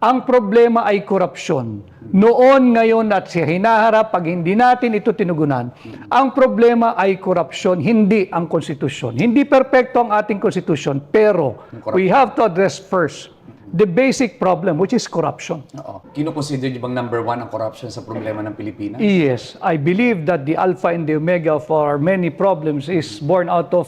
Ang problema ay korupsyon. Noon, ngayon at sa hinaharap, pag hindi natin ito tinugunan, ang problema ay korupsyon, hindi ang konstitusyon. Hindi perpekto ang ating konstitusyon, pero we have to address first the basic problem, which is corruption. Oo. Kino-consider niyo bang number one ang corruption sa problema ng Pilipinas? Yes, I believe that the alpha and the omega for many problems is born out of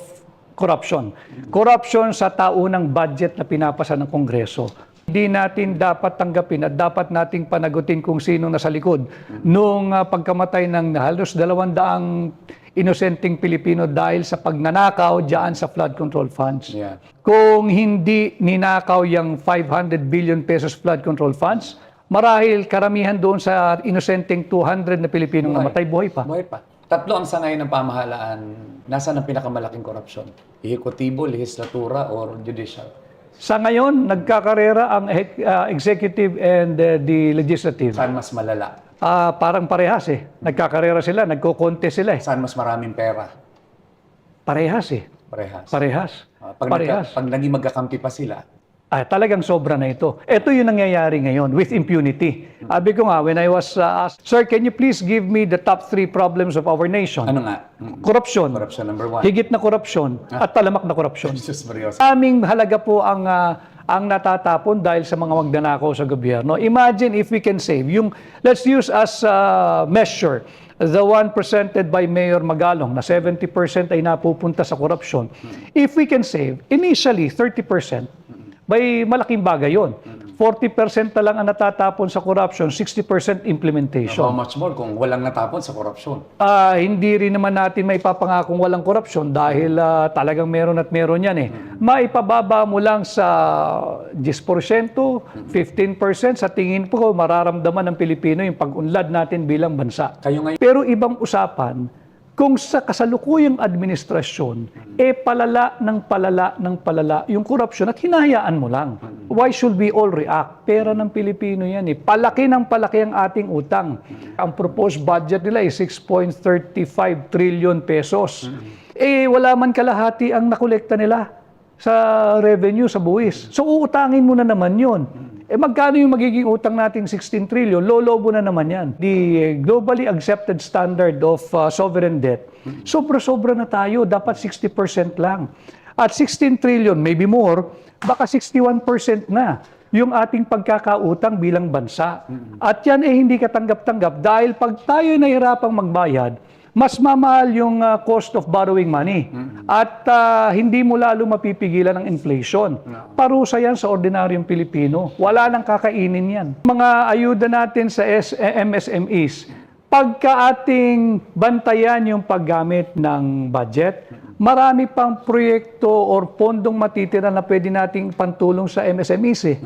corruption. Corruption sa taunang budget na pinapasa ng Kongreso. Hindi natin dapat tanggapin at dapat nating panagutin kung sino nasa likod nung ah, pagkamatay ng halos dalawandaang inosenteng Pilipino dahil sa pagnanakaw diyan sa flood control funds. Yeah. Kung hindi ninakaw yung 500 billion pesos flood control funds, marahil karamihan doon sa inosenteng 200 na Pilipinong namatay, buhay pa. Buhay pa. Tatlo ang sangayon ng pamahalaan. Nasaan ang pinakamalaking korupsyon? Ehekutibo, legislatura, or judicial? Sa ngayon, nagkakarera ang uh, executive and uh, the legislative. Saan mas malala? Ah, parang parehas eh. Nagkakarera sila, nagko-contest sila eh. Saan mas maraming pera? Parehas eh. Parehas. Parehas. Ah, pag, Parehas. nagka, pag naging magkakampi pa sila, Ah, talagang sobra na ito. Ito yung nangyayari ngayon with impunity. Sabi ko nga, when I was uh, asked, Sir, can you please give me the top three problems of our nation? ano nga? Mm. Korupsyon, Corruption number one. higit na korupsyon, at talamak na korupsyon. Jesus Maria. Aming halaga po ang ah, ang natatapon dahil sa mga magnanakaw sa gobyerno. Imagine if we can save yung let's use as a measure the one presented by Mayor Magalong na 70% ay napupunta sa korupsyon. If we can save initially 30%, may malaking bagay 'yon. 40% na lang ang natatapon sa corruption, 60% implementation. How much more kung walang natapon sa korupsyon? Ah, hindi rin naman natin may papangakong walang korupsyon dahil ah, talagang meron at meron yan eh. Maipababa mo lang sa 10%, 15%, sa tingin ko mararamdaman ng Pilipino yung pag-unlad natin bilang bansa. Kayo ngayon, Pero ibang usapan, kung sa kasalukuyang administrasyon, eh palala ng palala ng palala yung korupsyon at hinahayaan mo lang. Why should we all react? Pera ng Pilipino yan eh. Palaki ng palaki ang ating utang. Ang proposed budget nila ay 6.35 trillion pesos. Eh wala man kalahati ang nakolekta nila sa revenue, sa buwis. So uutangin mo na naman yun. Eh magkano yung magiging utang nating 16 trillion? Lolobo na naman yan. The eh, globally accepted standard of uh, sovereign debt, sobra-sobra na tayo. Dapat 60% lang. At 16 trillion, maybe more, baka 61% na yung ating pagkakautang bilang bansa. At yan eh hindi katanggap-tanggap dahil pag tayo nahirapang magbayad, mas mamahal yung uh, cost of borrowing money. At uh, hindi mo lalo mapipigilan ng inflation. Parusa yan sa ordinaryong Pilipino. Wala nang kakainin yan. Mga ayuda natin sa S- eh, MSMEs, pagka ating bantayan yung paggamit ng budget, marami pang proyekto or pondong matitira na pwede nating pantulong sa MSMEs. Eh.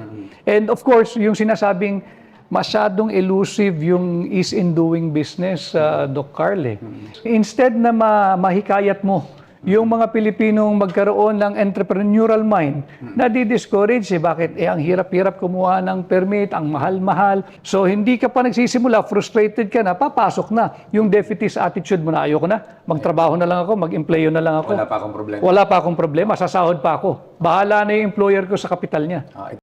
And of course, yung sinasabing masyadong elusive yung ease in doing business, uh, Doc Carl. eh. Instead na ma- mahikayat mo yung mga Pilipinong magkaroon ng entrepreneurial mind, nadi-discourage eh. Bakit? Eh, ang hirap-hirap kumuha ng permit, ang mahal-mahal. So, hindi ka pa nagsisimula, frustrated ka na, papasok na. Yung defeatist attitude mo na, ayoko na, magtrabaho na lang ako, mag-employo na lang ako. wala pa akong problema. Wala pa akong problema, sasahod pa ako. Bahala na yung employer ko sa kapital niya. Ah,